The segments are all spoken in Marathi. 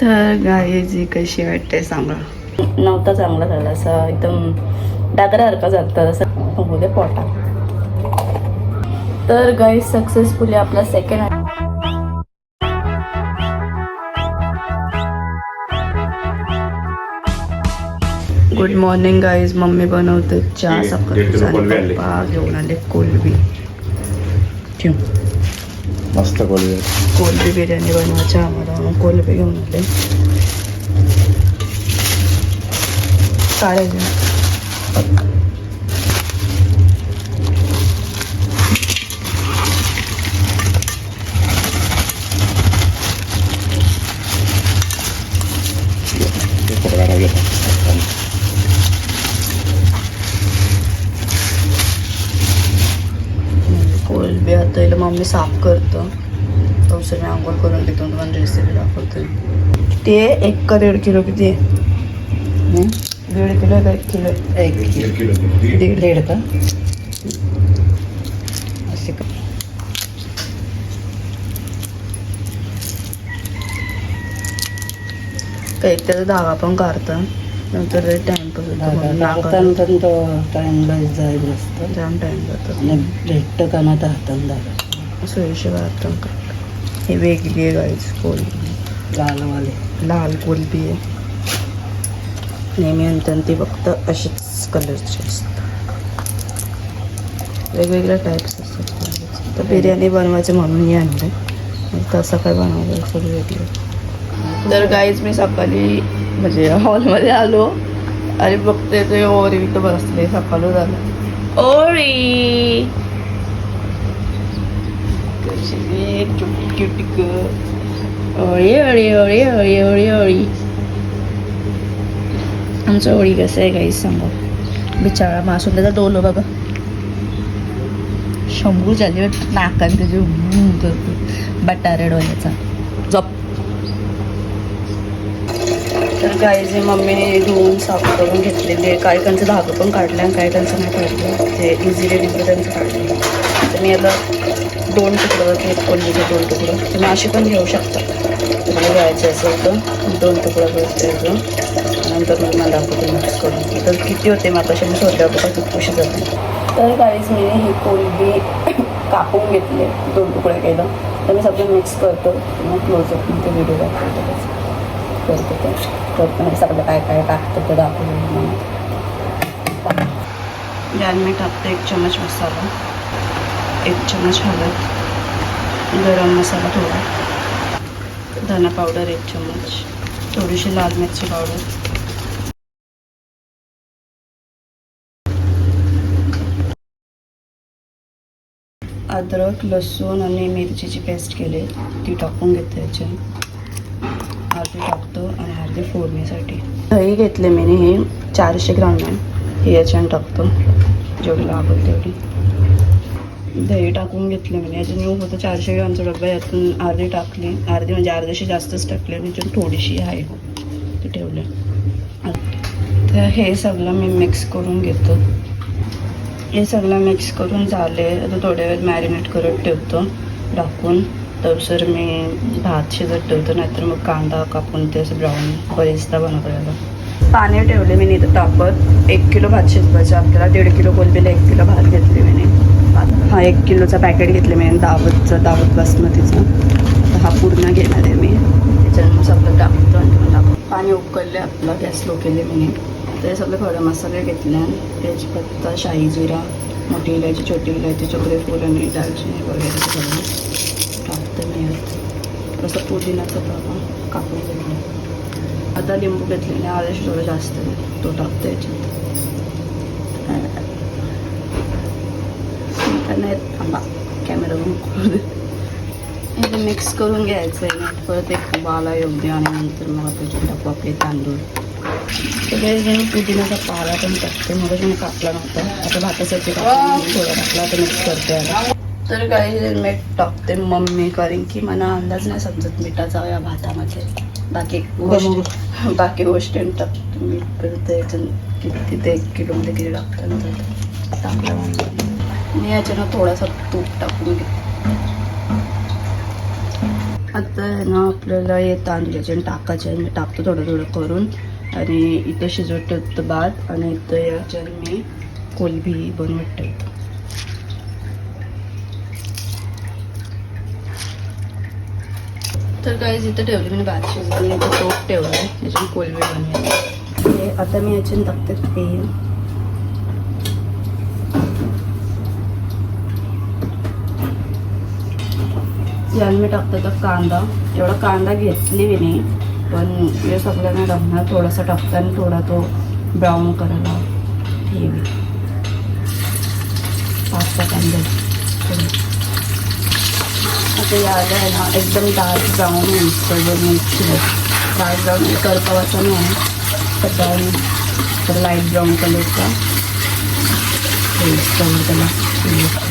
तर गाई जी कशी वाटते सांगा. नव्हता चांगला झाला असा एकदम डागरासारखा झालता असं दे पोटा तर गाई सक्सेसफुली आपला second good morning guys mummy बनवते चहा सकाळ घेऊन आले कोलबी ठेव. मस्त कोळी कोलबी बिर्याणी बनवायची आम्हाला. म्हणून कोलबी घेऊन आले. काढायचे कोलबी आता हिला मम्मी साफ करतो पावसाने आंघोळ करून देतो तुम्हाला रेसिपी दाखवते ते एक का दीड किलो किती आहे? दीड किलो का एक किलो? एक किलो. दीड. दीड. का? असे का? काही त्याचा धागा पण काढतं नंतर टाइमपास होतो हातान पण तो टाइमला जायच नसतं जाम टाइम जातो. आणि भेटतं का ना तर हातान दाखव सोयीशी काढतं का? हे वेगळी आहे गाईच कोलबी लालवाले. लाल कोलबी आहे. नेहमी आणतात ते फक्त असेच कलरचे असतात. वेगवेगळ्या टाईप्स असतात तर बिर्याणी बनवायचं म्हणून मी आणलं तसं काय बनवलं सगळं वेगळं. तर गाईच मी सकाळी म्हणजे हॉलमध्ये आलो आणि बघते ते ओरी इथं बसले सकाळू झालं. ओरी! कशी आहे? चुटकी अळी ओळी ओळी ओळी ओळी ओळी ओळी आमचं ओळी कसं आहे काही सांगा. बिचारा मासून त्याचा डोलो हो बाबा. शंभू झाले नाकान त्याची हम्म बटारे जप. तर गाईचे मम्मीने धुवून साफ करून घेतलेले काही त्यांचं धागं पण काढलं आणि काही त्यांचं नाही काढलं ते इझिली त्यांचं काढलं तर मी आता दोन तुकडं घेत कोल्लीचे दोन तुकडं. तुम्ही अशी पण घेऊ शकता. तुम्हाला घ्यायचं असेल तर दोन तुकडं द्यायचं नंतर मग मला दाखवते मिक्स करून तर किती होते मग कशा मी सोडल्या खूप खुशी झाली. तर काहीच मी हे कोलबी कापून घेतले दोन तुकडे केलं. तर मी सगळं मिक्स करतो. मग क्लोजअप ते व्हिडिओ दाखवतो. करतो ते. करतो म्हणजे सगळं काय काय टाकतं ते दाखवलं यात मी टाकते एक चमच मसाला. एक चम्मच हळद गरम मसाला थोडा धना पावडर एक चम्मच थोडीशी लाल मिरची पावडर अद्रक लसूण आणि मिरचीची पेस्ट केली ती टाकून घेते याच्यात अर्धी टाकतो आणि अर्धी फोडणीसाठी. दही घेतले मी हे चारशे ग्राम आहे. हे याच्यानं टाकतो. जेवढी लागेल तेवढी. दही टाकून घेतलं मी याच्याने होतं चारशे ग्रामचा डब्बा यातून अर्धी टाकली. अर्धी म्हणजे अर्धीशी जास्तच टाकली आणि याच्यात थोडीशी आहे. ती ठेवलं तर हे सगळं मी मिक्स करून घेतो. हे सगळं मिक्स करून झाले. आता थोड्या वेळ मॅरिनेट करत ठेवतो. टाकून. तर मी भात शिजत ठेवतो नाहीतर मग कांदा कापून ते असं ब्राऊन बरिस्ता बनवतो पाणी ठेवले मी नाही तर तापत. एक किलो भात शिजवायचं. आपल्याला दीड किलो कोलबीला एक किलो भात घेतले मी. हा एक किलोचा पॅकेट घेतले मी दावतचं दावत बासमतीचं. तर हा पूर्ण घेणार आहे मी. त्याच्यानंतर सगळं टाकतो आणि मग पाणी उकळले आपला गॅस लो केले मी. ते सगळे खडे मसाले घेतले तेजपत्ता शाही जिरा मोठी इलायची छोटी इलायची चक्रे फुल आणि दालचिनी वगैरे सगळं टाकते मी तसं पुदिनाचं कापून घेतलं आता लिंबू घेतलेले आदेश थोडं जास्त तो टाकतो याच्यात. नाही थांबा कॅमेरा बंद करू दे. हे मिक्स करून घ्यायचं आहे. ना परत एक बाला योग्य आणि नंतर मग त्याच्यात टाकू आपले तांदूळ. सगळे जण पुदिनाचा पाला पण टाकते. मग मी कापला नव्हता. आता भातासाठी थोडा टाकला आता मिक्स करते आता. तर काही मीठ टाकते मम्मी कारण की मला अंदाज नाही समजत मिठाचा या भातामध्ये. बाकी गोष्टी बाकी गोष्टी टाकते मीठ परत किती ते एक किलोमध्ये किती टाकतं? नंतर टाकलं मी याच्यानं थोडासा तूप टाकून घेते. आता ना आपल्याला हे तांदळाचे आणि टाकायचे मी टाकतो थोडं थोडं करून. आणि इथं शिजवत ठेवतो भात आणि इथं याच्यात मी कोलबी बनवत ठेवतो. तर काही इथं ठेवली मी भात शिजवून. इथं ठेवलं आहे याच्यात कोलबी बनवायची आता मी याच्यात टाकते तेल. याला मी टाकतो तर कांदा. एवढा कांदा घेतली मी नाही पण हे सगळ्यांना टाकणार थोडासा टाकता थोडा तो ब्राऊन करायला ठेवी पाच सहा कांदे. आता याला आहे ना एकदम डार्क ब्राऊन होईल मी. डार्क ब्राऊन करपावाचा नाही तर ब्राऊन तर लाइट ब्राऊन कलरचा कलर त्याला.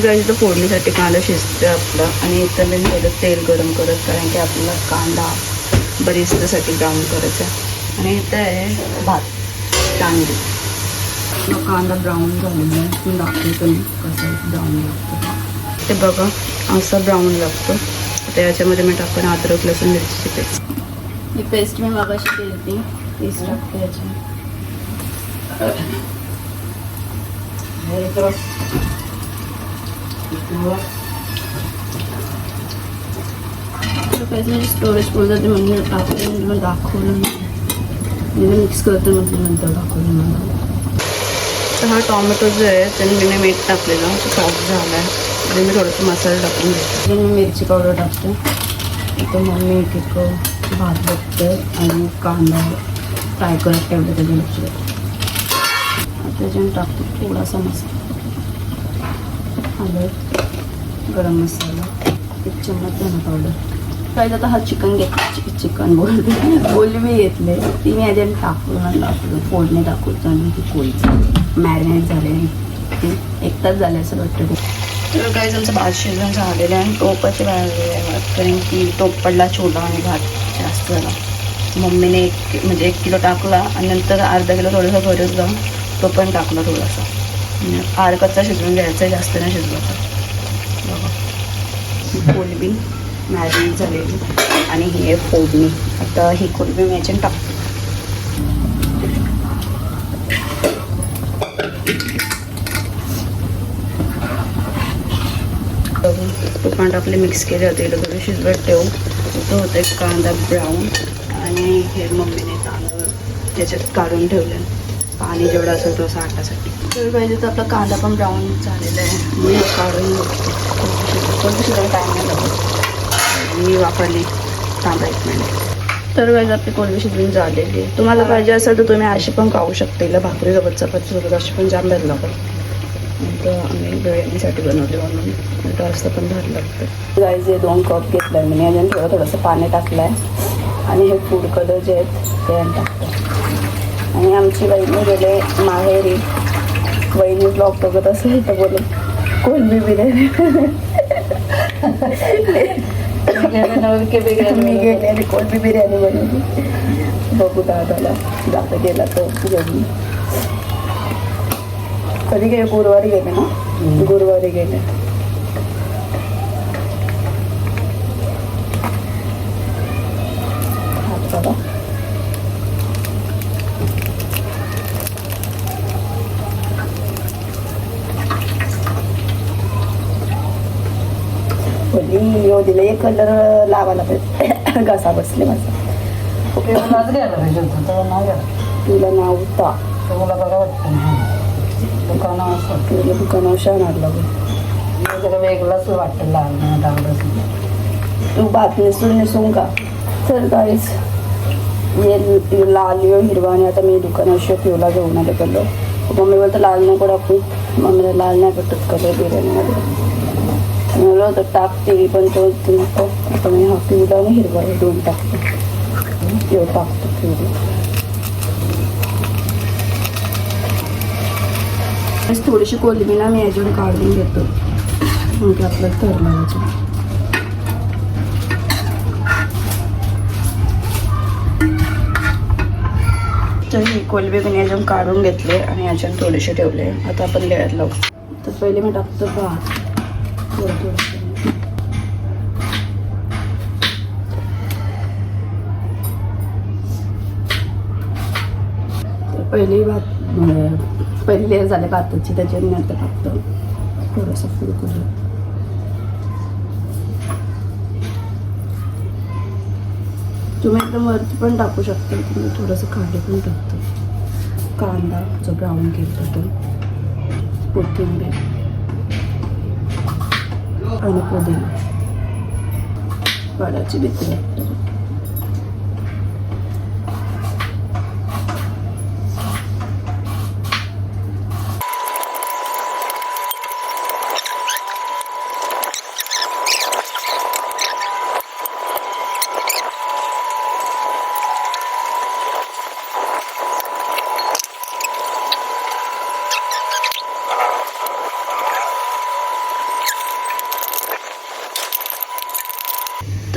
काही इथं फोडणीसाठी कांदा शिजते आपला. आणि इथं मी थोडं तेल गरम करत कारण की आपल्याला कांदा बरिस्तासाठी ब्राऊन करायचा. आणि इथं आहे भात तांदूळ. मग कांदा ब्राऊन झालेला आहे. तुम्ही दाखवतो कसं ब्राऊन लागतं ते बघा असं ब्राऊन लागतं. तर याच्यामध्ये मी टाकून अद्रक लसूण मिरची पेस्ट. ही पेस्ट मी मागाशी केली होती तीच टाकते म्हणजे स्टोरेज फुल जाते म्हणजे टाकून तुला दाखवलं म्हणजे मिक्स करतो म्हणजे नंतर दाखवलं मला तर हा टॉमॅटो जो आहे त्याने मी मीठ टाकलेलं तो सॉफ्ट झाला आहे आणि मी थोडंसं मसाला टाकून घेते. मी मिरची पावडर टाकते. तर मग मी एक एक भात बघते आणि कांदा फ्राय करत ठेवलं त्याच्या मिरची त्याच्याने टाकतो थोडासा मसाला. हळद गरम मसाला एक चम्मच धना पावडर काही आता हा चिकन घेतला. चिकन बोलते बोलवी घेतले. ती मी आधी टाकून टाकलं फोडणी टाकूचं आणि ती पोळीचं मॅरिनेट झाले ती एक तास झाले असं वाटतं तर काही आमचं भात शिजून झालेलं आहे आणि टोपाचे बाहेर कारण की टोप पडला छोटा आणि भात जास्त झाला. मम्मीने एक म्हणजे एक किलो टाकला आणि नंतर अर्धा किलो थोडंसं भरत जाऊन तो पण टाकला थोडासा. आणि आरकचा शिजवून घ्यायचा आहे, जास्त नाही शिजवायचा बघा. कोलबी मॅरिनेट झालेली. आणि ही आहे फोडणी. आता ही कोलबी मी याच्यात टाकते तुपान आपले मिक्स केले होते. इकडे थोडे शिजवत ठेवू. तो होतं एक कांदा ब्राऊन आणि हे मम्मीने तांदूळ त्याच्यात काढून ठेवले. पाणी जेवढं असेल तो साठासाठी तर पाहिजे तर आपला कांदा पण ब्राऊन झालेला आहे. मी हे काढून कोणतं शिजायला टाईम नाही लागत मी वापरली तांबा एक मिनिट तर वेळेस आपली कोलबी शिजवून झालेली आहे. तुम्हाला पाहिजे असेल तर तुम्ही अशी पण खाऊ शकता. हिला भाकरीसोबत चपाती सोबत अशी पण जाम भारी लागत तर आम्ही बिर्याणीसाठी बनवले म्हणून. तर असं पण भारी लागतं गाईज हे दोन कप घेतलं आहे मी अजून थोडं थोडंसं पाणी टाकलं आहे आणि हे फूड कलर जे आहेत ते आणि टाकतं आणि आमची वहिनी गेले माहेरी. वहिनी ब्लॉग बघत असेल तर बोलून कोलबी बिर्याणी मी आणि कोलबी बिर्याणी बनवली बघू दादाला दादा गेला तर घेऊन कधी गेले गुरुवारी गेले ना? गुरुवारी गेले कलर लावायला पाहिजे. घसा बसले माझा. घ्यायला पाहिजे होतं तेव्हा नाही घ्यायला तुला नव्हता तर मला वाटतं ना. दुकानं असं. तुला दुकानावर जरा वेगळंच वाटतं तू भात नेसून नेसून का तर काहीच लाल यो हिरवा आणि आता मी दुकानाशी पिवला घेऊन आले कलर मम्मी बोलतं लाल नको टाकू. मम्मीला लाल नाही पटत कलर बिर्याणीमध्ये. मला होतं टाकते पण तो नको आता मी हा पिवला आणि हिरवा हे दोन टाकते. यो टाकतो पिवळी. थोडीशी कोलमी ना मी याच्यावर काढून घेतो. म्हणजे आपलं ठरलं तर हे कोलबी मी अजून काढून घेतले आणि अजून थोडेसे ठेवले. आता आपण लेअर लावू. तर पहिले मी टाकतो भात. Dur dur. पहिली भात पहिली लेअर झाले भाताची त्याच्यानंतर फक्त थोडंसं फुल करू तुम्ही एकदम वरती पण टाकू शकता तुम्ही थोडंसं खाली पण टाकतो कांदा जो ब्राऊन केला तो कोथिंबीर आणि पुदिना वडाची भीती लागते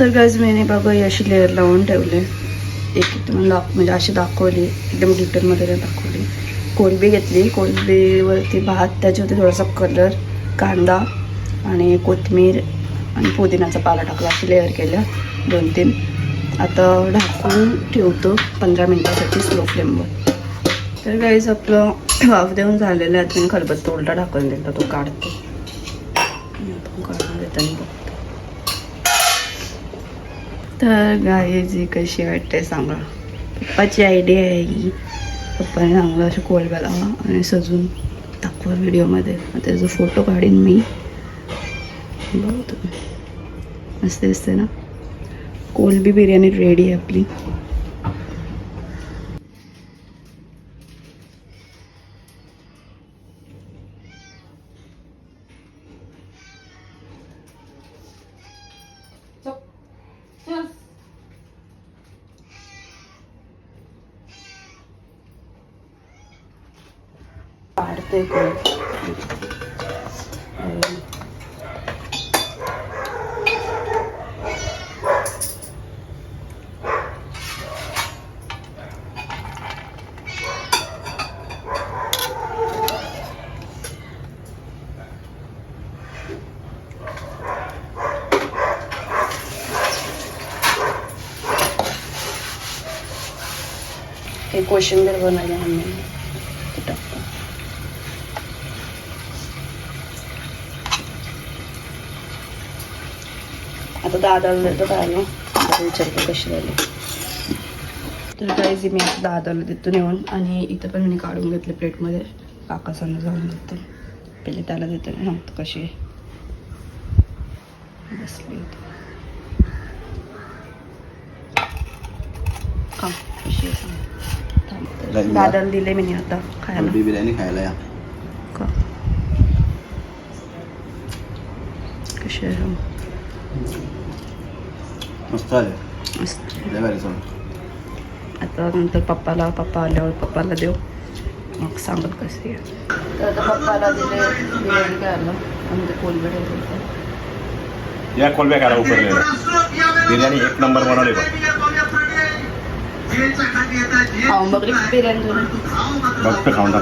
तर गज मी बघा अशी लेअर लावून ठेवले. एक एकदम दाख म्हणजे अशी दाखवली. एकदम डिटेलमध्ये दाखवली. कोलबी घेतली. कोलबीवरती भात त्याच्यावरती थोडासा कलर कांदा आणि कोथिंबीर आणि पुदिनाचा पाला टाकला. अशी लेअर केल्या दोन तीन. आता ढाकून ठेवतो पंधरा मिनटासाठी स्लो फ्लेमवर तर गाईज आपलं वाफ देऊन झालेलं आहे. तुम्ही खरबत्ता उलटा ढाकून दिला तो काढतो आणि आपण काढून देताना बघतो तर गायजी कशी वाटते सांगा. पप्पाची आयडिया आहे ही. पप्पाने चांगलं असं कोलब्या लावा आणि सजून दाखवा व्हिडिओमध्ये. मग त्याचा फोटो काढीन मी. बघू तुम्ही. मस्त दिसते ना? कोलबी बिर्याणी रेडी आहे आपली. काढते कोण एक कोशिंबीर बनवली आम्ही ते टाकतो आता दादाला देतो खायला आता विचारतो कशी झाली तर काहीच मी आता दादाला देतो नेऊन. आणि इथं पण मी काढून घेतले प्लेटमध्ये. काकासांना जाऊन देतो. पहिले त्याला देतो. ना तो कशी आहे? बसली होती? दादाला दिले मी आता खायला. बिर्याणी खायला या. का कशी आहे. मस्त आता नंतर पप्पाला पप्पा आल्यावर पप्पाला देऊ. मग सांगत कसे तर आता पप्पाला दिले बिर्याणी खायला आणि ते कोलबेड या कोलब्या खायला उकरलेलं बिर्याणी एक नंबर बनवली बघ. बघली बिर्याणी बघतो खाऊन.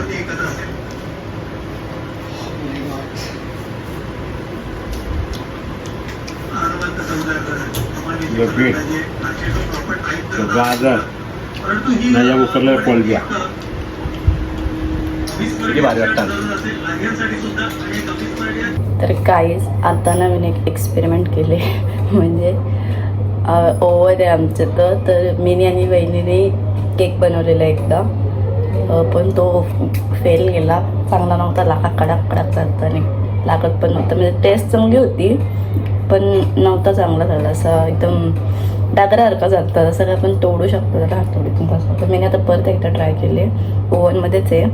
टाक हे पीठ गाजर नाही उकरलेल्या कोलब्या तर काहीच आता नवीन एक एक्सपेरिमेंट केले. म्हणजे ओवर आहे आमचं तर. तर मीनी आणि वहिनीने केक बनवलेला एकदा. पण तो फेल गेला. चांगला नव्हता. लाका कडक कडक चालताना लागत पण नव्हतं. म्हणजे टेस्ट चांगली होती. पण नव्हता चांगला झाला. असा एकदम डागरासारखा झालता असं काय आपण तोडू शकतो त्याला हातोडीतून तसं. तर मी आता परत एकदा ट्राय केले ओव्हनमध्येच आहे.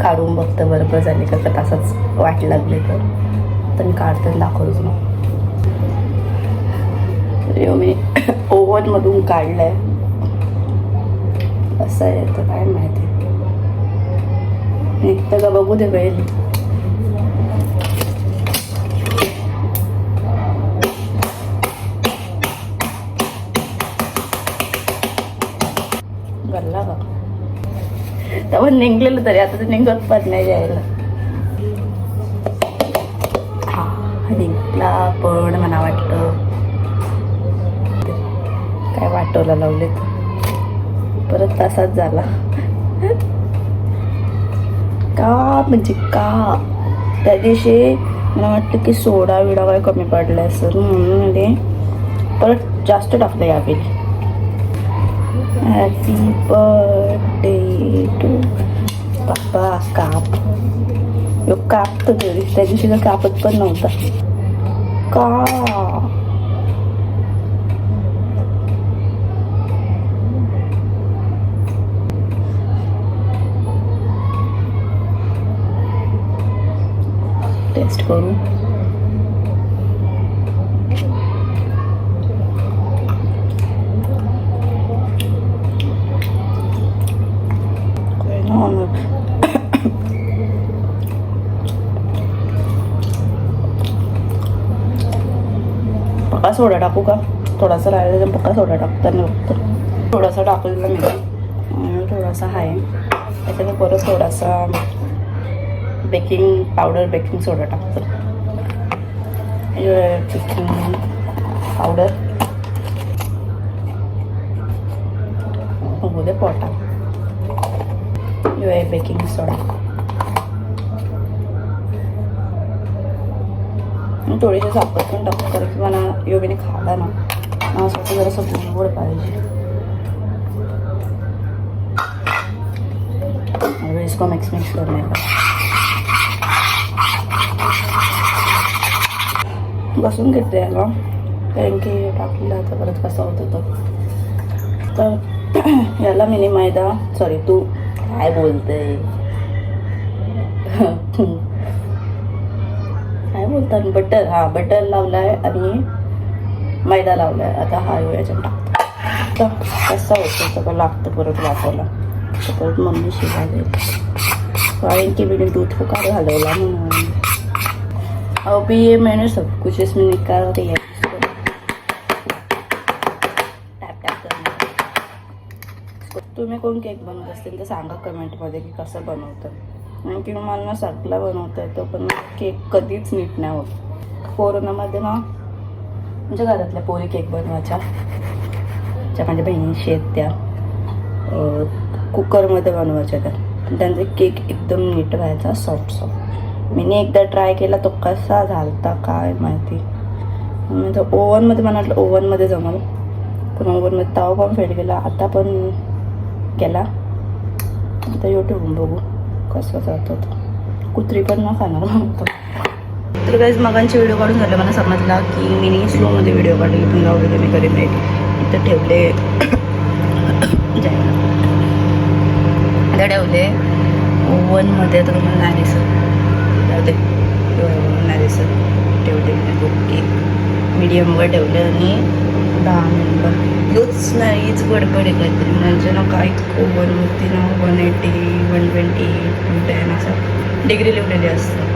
काढून बघतं बरोबर झाली का का तसंच वाट लागली तर. तर मी काढते दाखवतोच मग मी ओव्हनमधून काढलाय. असं आहे तर काय माहिती. निघतं का बघू दे वेळ. तेव्हा निघलेलं तरी आता ते निघत पण नाही जायला. हा निघला पण मला वाटतं. काय वाटवला लावले परत तसाच झाला. का? म्हणजे का? त्या दिवशी मला वाटतं की सोडा विडा काय कमी पडला असेल म्हणून म्हणजे परत जास्त टाकलं यावेळी हॅपी बर्थडे टू पप्पा काप यो काप तर घरी त्या दिवशी तर कापत पण नव्हता का टेस्ट करू काय ना मग. पक्का सोडा टाकू का? थोडासा राहिला तर पक्का सोडा टाकताना फक्त थोडासा टाकलेला मी. आणि थोडासा आहे. त्याच्यात परत थोडासा बेकिंग पावडर बेकिंग सोडा टाकतो बेकिंग पावडर बघू दे पोटा बेकिंग सोडा. आणि थोडीशी साखर पण टाकतो कारण की मला योगीने खाला ना मला असं वाटतं जरासं गोड पाहिजे. इसको मिक्स मिक्स करने का बसून घेते याला कारण की टाकलेलं आता परत कसा होतं तो तर याला मिनी मैदा सॉरी तू काय बोलते काय बटर हा बटर लावलाय आणि मैदा लावला आहे आता हा याच्यात टाकतो. कसा होतो सगळं लागतं परत वापरला परत मम्मी शिवाय देईल कारण की मैंने दूध को काढ़े हलवला म्हणून. अभी ये मैंने सब कुछ इसमें निकाल दिया तुम्ही कोण केक बनवत असतील तर सांगा कमेंटमध्ये की कसं बनवतं आणि किंवा मला ना सगळा बनवता येतो पण केक कधीच नीट नाही होत. कोरोनामध्ये ना म्हणजे घरातल्या पोरी केक बनवायच्या. ज्या माझ्या बहिणीशी आहेत त्या. कुकरमध्ये बनवायच्या त्या. पण त्यांचा केक एकदम नीट व्हायचा सॉफ्ट सॉफ्ट. मी एकदा ट्राय केला तो कसा झालता काय माहिती. मी ओव्हनमध्ये मला वाटलं ओव्हनमध्ये जमल. पण ओव्हनमध्ये तवा पण फेल गेला आता पण केला आता यूट्यूब बघू. कसं जातो तो कुत्री पण ना खाणार म्हणतो तर काहीच मगांचे व्हिडिओ काढून झाले मला समजला की मी स्लोमध्ये व्हिडिओ काढले पण जाऊ दे मी कधी मिळेल इथं ठेवले. जायला आता ठेवले ओव्हनमध्ये तर तुम्हाला नाही दिसत. नाही दिसत. ठेवले मी. ओके. मीडियमवर ठेवले आणि दहा मिनटं नाही नाहीच गडबड आहे काहीतरी. म्हणजे ना काय ओव्हनवरती ना one eighty one twenty two ten असं डिग्री लिवलेली असतं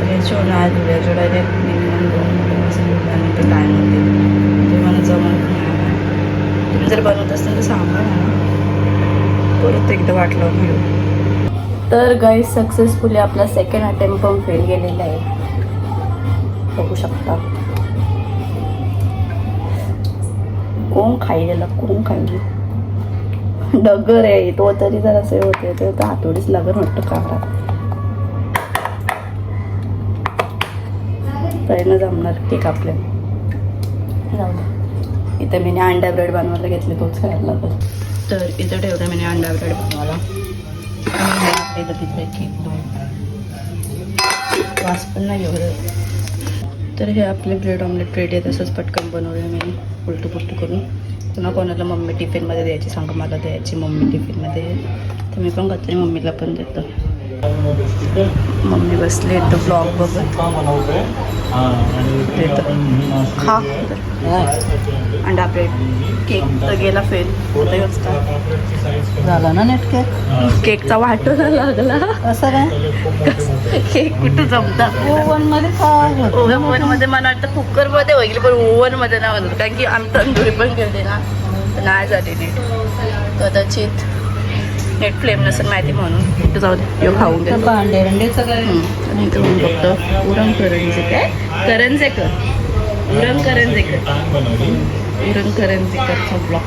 तर ह्याच्यावर आज लिहिलं याच्यावर मिनिमम दोन मिनिटं असं लिहिलं काय म्हणते टाईम होते. ते मला जमत नाही. तुम्ही जर बनवत असाल तर सांगा ना. परत एकदा वाटलं व्हिडिओ तर गाईज सक्सेसफुली आपला सेकंड अटेम्प्ट पण फेल गेलेला आहे. बघू शकता. कोण खायलेला कोण खायली डगर आहे तो तरी जर असे होते तर हातोडीच लागत वाटतं काढा तरी जमणार केक आपल्या. इथं मी अंडा ब्रेड बनवायला घेतले तोच खायला लागल. तर इथं ठेवता मी अंडा ब्रेड बनवायला. इथं तिथे केक दोन. वास पण नाही एवढं तर हे आपले ब्रेड ऑमलेट रेडी आहे तसंच पटकन बनवलं मी. उलटू पुलटू करून. पुन्हा कोणाला मम्मी टिफिनमध्ये द्यायची सांगा मला द्यायची मम्मी टिफिनमध्ये. तर मी पण करते मम्मीला पण देतो. मम्मी बसले तर ब्लॉग बघत. खा. अंडा ब्रेड केक तर गेला फेल झाला ना नेट केक केकचा वाटोला लागला. असं काय? केक कुठं जमता? ओव्हनमध्ये ओव्हनमध्ये मला वाटतं कुकरमध्ये होईल पण ओव्हनमध्ये नाही बनवत कारण की आम्ही तंदुरी पण केली ना नाही झाली नीट कदाचित. नेट फ्लेम नसेल माहिती म्हणून. जाऊ दे. यो खाऊन घे भांडे रंडेचं काय? आणि इथं म्हणून फक्त उरण करंजे काय? करंजे कर उरण करंजे कर उरण करंजे करचा ब्लॉक